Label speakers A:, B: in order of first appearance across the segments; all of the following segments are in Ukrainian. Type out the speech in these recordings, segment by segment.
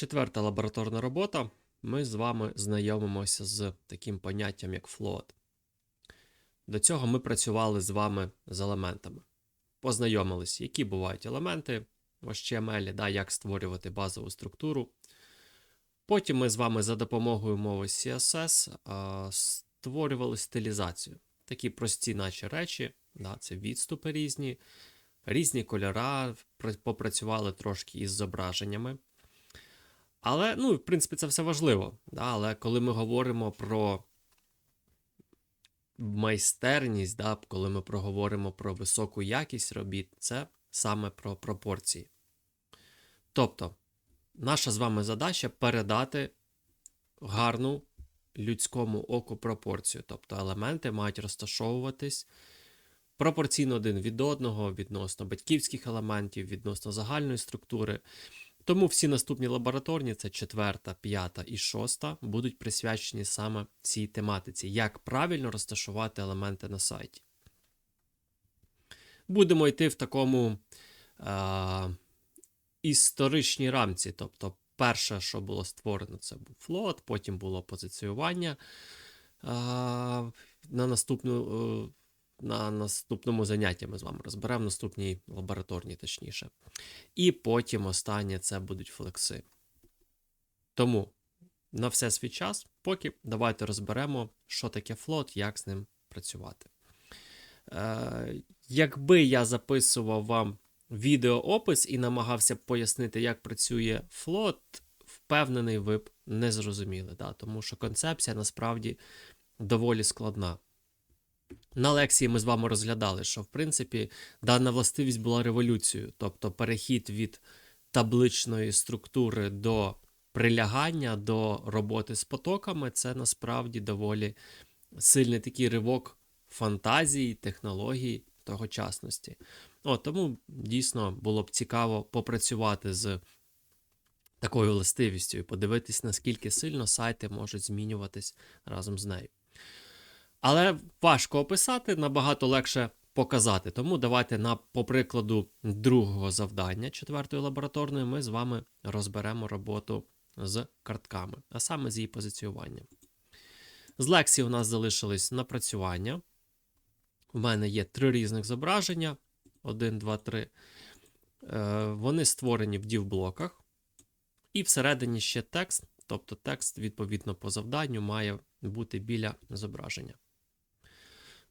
A: Четверта лабораторна робота. Ми з вами знайомимося з таким поняттям, як float. До цього ми працювали з вами з елементами. Познайомились, які бувають елементи в HTML, да, як створювати базову структуру. Потім ми з вами за допомогою мови CSS а, створювали стилізацію. Такі прості, наче речі, да, це відступи різні, різні кольора, попрацювали трошки із зображеннями. Але, ну, в принципі, це все важливо. Да? Але коли ми говоримо про майстерність, да? коли ми проговоримо про високу якість робіт, це саме про пропорції. Тобто, наша з вами задача передати гарну людському оку пропорцію. Тобто елементи мають розташовуватись пропорційно один від одного, відносно батьківських елементів, відносно загальної структури. Тому всі наступні лабораторні, це четверта, п'ята і шоста, будуть присвячені саме цій тематиці, як правильно розташувати елементи на сайті. Будемо йти в такому е- історичній рамці. Тобто, перше, що було створено, це був флот, потім було позиціювання. Е- на наступну. На наступному занятті ми з вами розберемо, наступній лабораторній, точніше. І потім останнє це будуть флекси. Тому на все свій час, поки давайте розберемо, що таке флот, як з ним працювати. Е, якби я записував вам відеоопис і намагався пояснити, як працює флот, впевнений, ви б не зрозуміли. Да? Тому що концепція насправді доволі складна. На лекції ми з вами розглядали, що в принципі дана властивість була революцією, тобто перехід від табличної структури до прилягання до роботи з потоками це насправді доволі сильний такий ривок фантазії, технологій тогочасності. О, тому дійсно було б цікаво попрацювати з такою властивістю і подивитись, наскільки сильно сайти можуть змінюватись разом з нею. Але важко описати, набагато легше показати. Тому давайте на по прикладу другого завдання четвертої лабораторної ми з вами розберемо роботу з картками, а саме з її позиціюванням. З лекції у нас залишились напрацювання. У мене є три різних зображення: 1, 2, 3. Е, Вони створені в div-блоках. І всередині ще текст, тобто текст, відповідно по завданню, має бути біля зображення.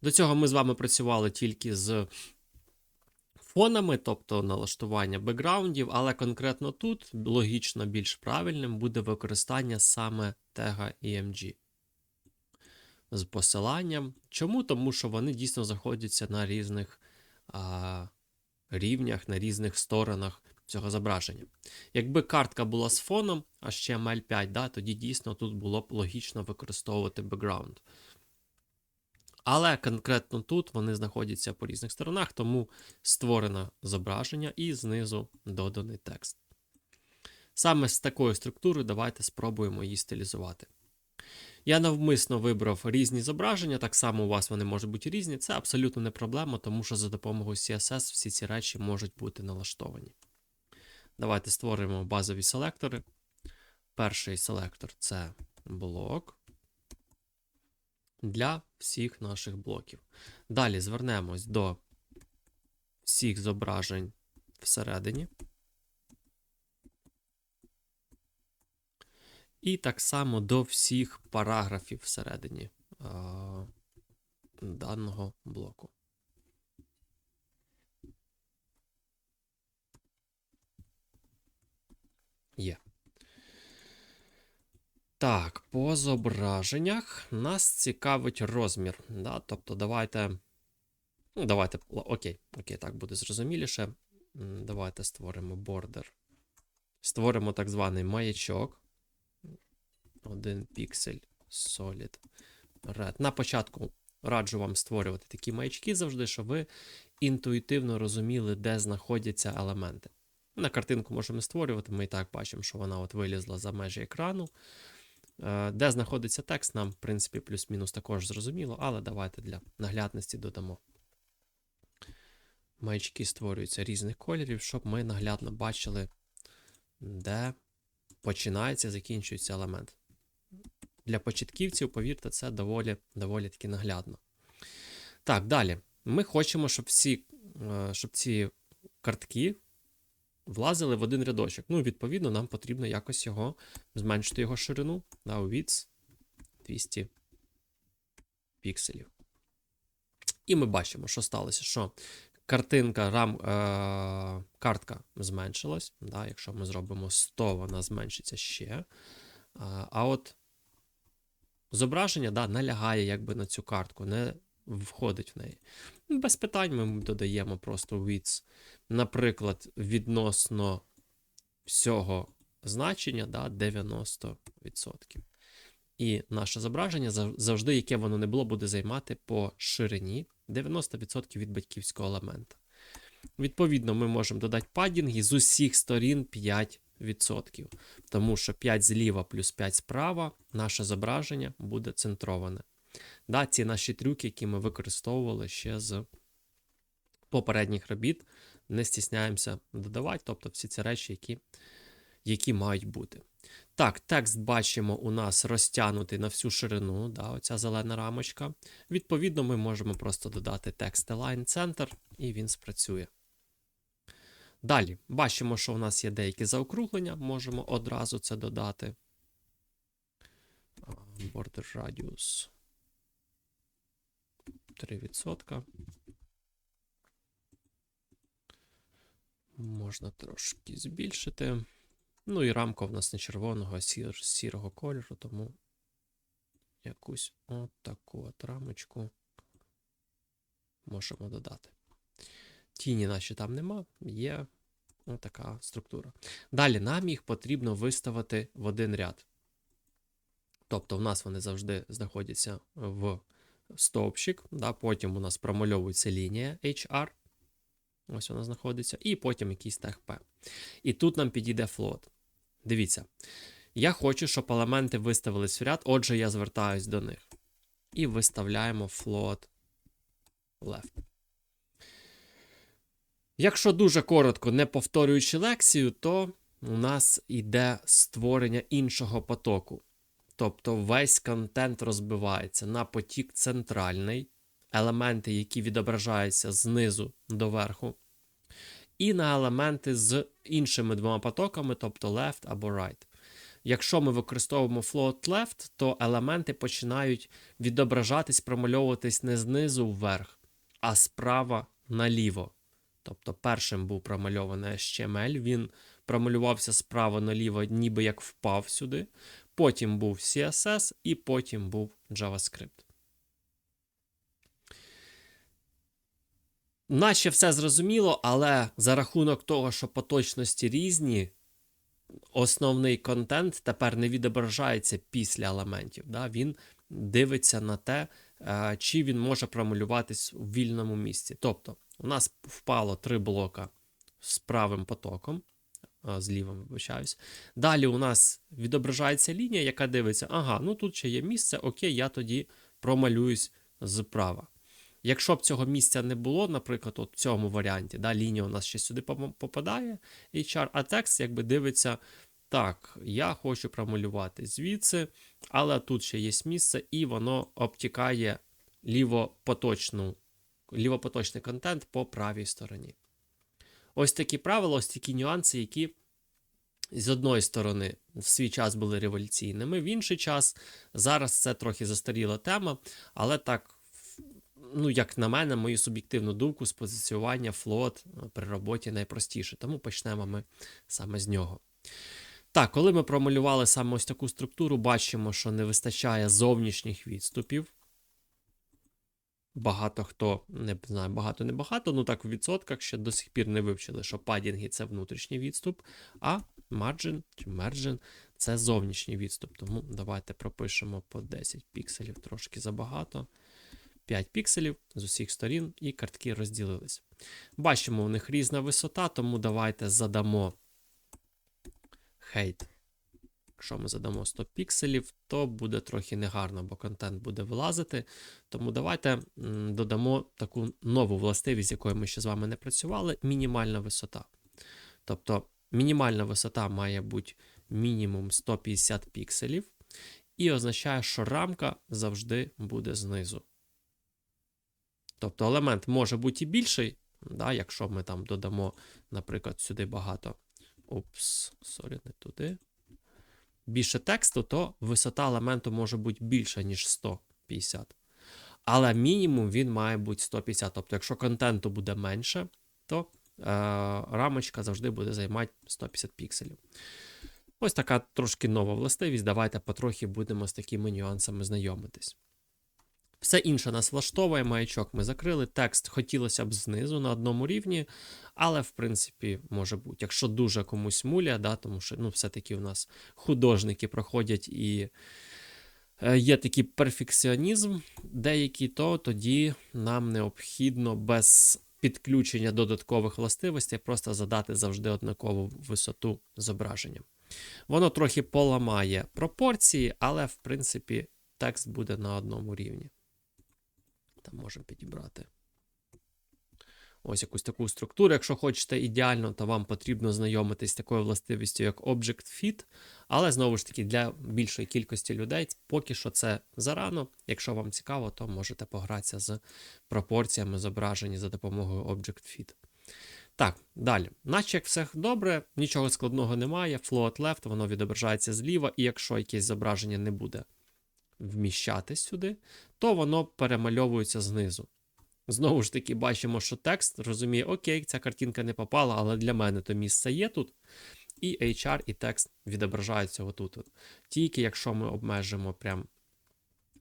A: До цього ми з вами працювали тільки з фонами, тобто налаштування бекграундів, але конкретно тут логічно більш правильним буде використання саме тега EMG з посиланням. Чому? Тому що вони дійсно знаходяться на різних а, рівнях, на різних сторонах цього зображення. Якби картка була з фоном, HTML5, да, тоді дійсно тут було б логічно використовувати бекграунд. Але конкретно тут вони знаходяться по різних сторонах, тому створено зображення і знизу доданий текст. Саме з такою структурою давайте спробуємо її стилізувати. Я навмисно вибрав різні зображення, так само у вас вони можуть бути різні. Це абсолютно не проблема, тому що за допомогою CSS всі ці речі можуть бути налаштовані. Давайте створимо базові селектори. Перший селектор це блок для всіх наших блоків. Далі звернемось до всіх зображень всередині. І так само до всіх параграфів всередині а, даного блоку. Є. Так, по зображеннях нас цікавить розмір. Да? Тобто, давайте. Ну, давайте. Окей, окей, так буде зрозуміліше. Давайте створимо бордер. Створимо так званий маячок. Один піксель Solid Red. На початку раджу вам створювати такі маячки завжди, щоб ви інтуїтивно розуміли, де знаходяться елементи. На картинку можемо створювати, ми і так бачимо, що вона от вилізла за межі екрану. Е, Де знаходиться текст, нам, в принципі, плюс-мінус також зрозуміло, але давайте для наглядності додамо. Маячки створюються різних кольорів, щоб ми наглядно бачили, де починається, закінчується елемент. Для початківців, повірте, це доволі, доволі таки наглядно. Так, далі. Ми хочемо, щоб всі, е, щоб ці картки влазили в один рядочок. Ну, відповідно, нам потрібно якось його зменшити його ширину. У width 200 пікселів. І ми бачимо, що сталося, що картинка рам, е, картка зменшилась. Да, Якщо ми зробимо 100, вона зменшиться ще. А, а от зображення да, налягає якби на цю картку, не входить в неї. Без питань ми додаємо просто width. Наприклад, відносно всього значення да, 90%. І наше зображення завжди, яке воно не було, буде займати по ширині 90% від батьківського елемента. Відповідно, ми можемо додати падінги з усіх сторін 5%. Тому що 5 зліва плюс 5 справа, наше зображення буде центроване. Да, ці наші трюки, які ми використовували ще з попередніх робіт, не стісняємося додавати, тобто всі ці речі, які, які мають бути. Так, текст бачимо у нас розтягнутий на всю ширину, да, оця зелена рамочка. Відповідно, ми можемо просто додати текст Align Center, і він спрацює. Далі, бачимо, що у нас є деякі заокруглення, можемо одразу це додати. Border Radius 3%. Можна трошки збільшити. Ну і рамка в нас не червоного, а сір, сірого кольору, тому якусь от таку от рамочку можемо додати. Тіні наші там нема, є така структура. Далі нам їх потрібно виставити в один ряд. Тобто, в нас вони завжди знаходяться в стовпчик, да, потім у нас промальовується лінія HR. Ось вона знаходиться, і потім якийсь тег P. І тут нам підійде float. Дивіться, я хочу, щоб елементи виставились в ряд, отже, я звертаюсь до них. І виставляємо float left. Якщо дуже коротко, не повторюючи лекцію, то у нас йде створення іншого потоку. Тобто весь контент розбивається на потік центральний, елементи, які відображаються знизу до верху, і на елементи з іншими двома потоками, тобто left або right. Якщо ми використовуємо float left, то елементи починають відображатись, промальовуватись не знизу вверх, а справа наліво. Тобто першим був промальований HTML, він промалювався справа наліво, ніби як впав сюди. Потім був CSS і потім був JavaScript. Наче все зрозуміло, але за рахунок того, що поточності різні, основний контент тепер не відображається після елементів. Да? Він дивиться на те, е, чи він може промалюватись у вільному місці. Тобто, у нас впало три блока з правим потоком, а, з лівим, вибачаюсь. Далі у нас відображається лінія, яка дивиться, ага, ну тут ще є місце, окей, я тоді промалююсь зправа. Якщо б цього місця не було, наприклад, от в цьому варіанті, да, лінія у нас ще сюди попадає, HR, а текст якби дивиться, так, я хочу промалювати звідси, але тут ще є місце, і воно обтікає лівопоточну, лівопоточний контент по правій стороні. Ось такі правила, ось такі нюанси, які з одної сторони в свій час були революційними, в інший час зараз це трохи застаріла тема, але так, ну, як на мене, мою суб'єктивну думку, з позиціювання флот при роботі найпростіше. Тому почнемо ми саме з нього. Так, коли ми промалювали саме ось таку структуру, бачимо, що не вистачає зовнішніх відступів. Багато хто не знаю, багато не багато, ну так в відсотках ще до сих пір не вивчили, що падінги це внутрішній відступ, а margin чи margin це зовнішній відступ. Тому давайте пропишемо по 10 пікселів трошки забагато. 5 пікселів з усіх сторін, і картки розділились. Бачимо, у них різна висота, тому давайте задамо height. Якщо ми задамо 100 пікселів, то буде трохи негарно, бо контент буде вилазити. Тому давайте додамо таку нову властивість, з якою ми ще з вами не працювали: мінімальна висота. Тобто мінімальна висота має бути мінімум 150 пікселів, і означає, що рамка завжди буде знизу. Тобто елемент може бути і більший, да, якщо ми там додамо, наприклад, сюди багато. Упс, сорі, не туди. Більше тексту, то висота елементу може бути більша, ніж 150. Але мінімум він має бути 150. Тобто, якщо контенту буде менше, то е, рамочка завжди буде займати 150 пікселів. Ось така трошки нова властивість. Давайте потрохи будемо з такими нюансами знайомитись. Все інше нас влаштовує, маячок ми закрили. Текст хотілося б знизу на одному рівні, але в принципі може бути. Якщо дуже комусь муля, да, тому що ну, все-таки у нас художники проходять і е, є такий перфекціонізм деякий, то тоді нам необхідно без підключення додаткових властивостей просто задати завжди однакову висоту зображення. Воно трохи поламає пропорції, але в принципі текст буде на одному рівні. Там можемо підібрати ось якусь таку структуру. Якщо хочете ідеально, то вам потрібно знайомитись з такою властивістю, як Object Fit. Але знову ж таки, для більшої кількості людей поки що це зарано. Якщо вам цікаво, то можете погратися з пропорціями зображені за допомогою Object Fit. Так, далі. Наче як все добре, нічого складного немає. Float left, воно відображається зліва, і якщо якесь зображення не буде вміщатись сюди, то воно перемальовується знизу. Знову ж таки, бачимо, що текст розуміє, окей, ця картинка не попала, але для мене то місце є тут. І HR, і текст відображаються отут. Тільки якщо ми обмежимо прям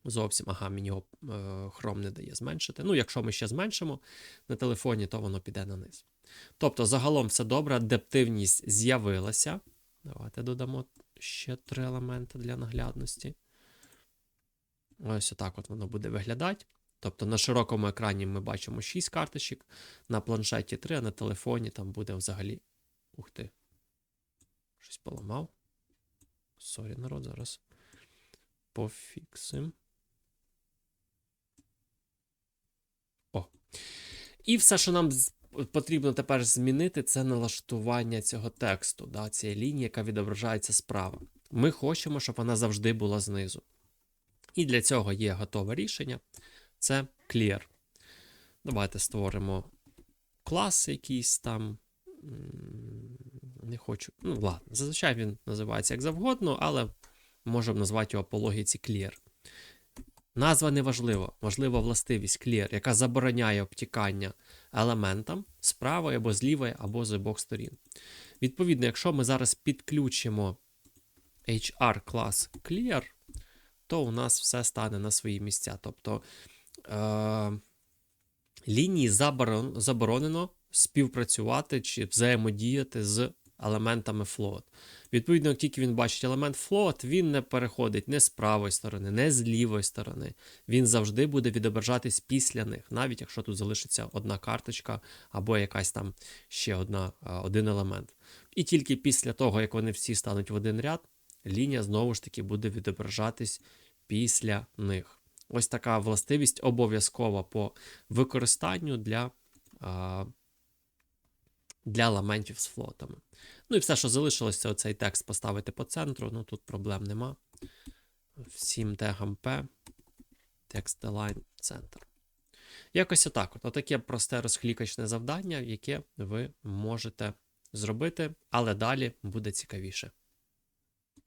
A: зовсім, ага, мені його е, Chrome не дає зменшити. Ну, якщо ми ще зменшимо на телефоні, то воно піде на низ. Тобто, загалом все добре, адаптивність з'явилася. Давайте додамо ще три елементи для наглядності. Ось отак от воно буде виглядати. Тобто на широкому екрані ми бачимо 6 карточок, на планшеті 3, а на телефоні там буде взагалі. Ух ти. Щось поламав. Сорі, народ, зараз. Пофіксим. О. І все, що нам потрібно тепер змінити, це налаштування цього тексту, да, цієї лінії, яка відображається справа. Ми хочемо, щоб вона завжди була знизу. І для цього є готове рішення. Це clear. Давайте створимо клас якийсь там. Не хочу. Ну, ладно, зазвичай він називається як завгодно, але можемо назвати його по логіці clear. Назва не важлива, важлива властивість clear, яка забороняє обтікання елементам з правої або з лівої, або з обох сторін. Відповідно, якщо ми зараз підключимо HR клас clear, то у нас все стане на свої місця. Тобто е, лінії заборон, заборонено співпрацювати чи взаємодіяти з елементами float. Відповідно, як тільки він бачить елемент float, він не переходить не з правої сторони, не з лівої сторони. Він завжди буде відображатись після них, навіть якщо тут залишиться одна карточка або якась там ще одна, один елемент. І тільки після того, як вони всі стануть в один ряд, лінія знову ж таки буде відображатись після них. Ось така властивість обов'язкова по використанню для для елементів з флотами. Ну і все, що залишилось, це оцей текст поставити по центру. Ну тут проблем нема. Всім тегам P, текст align центр. Якось отак. От. Отаке просте розхлікачне завдання, яке ви можете зробити, але далі буде цікавіше.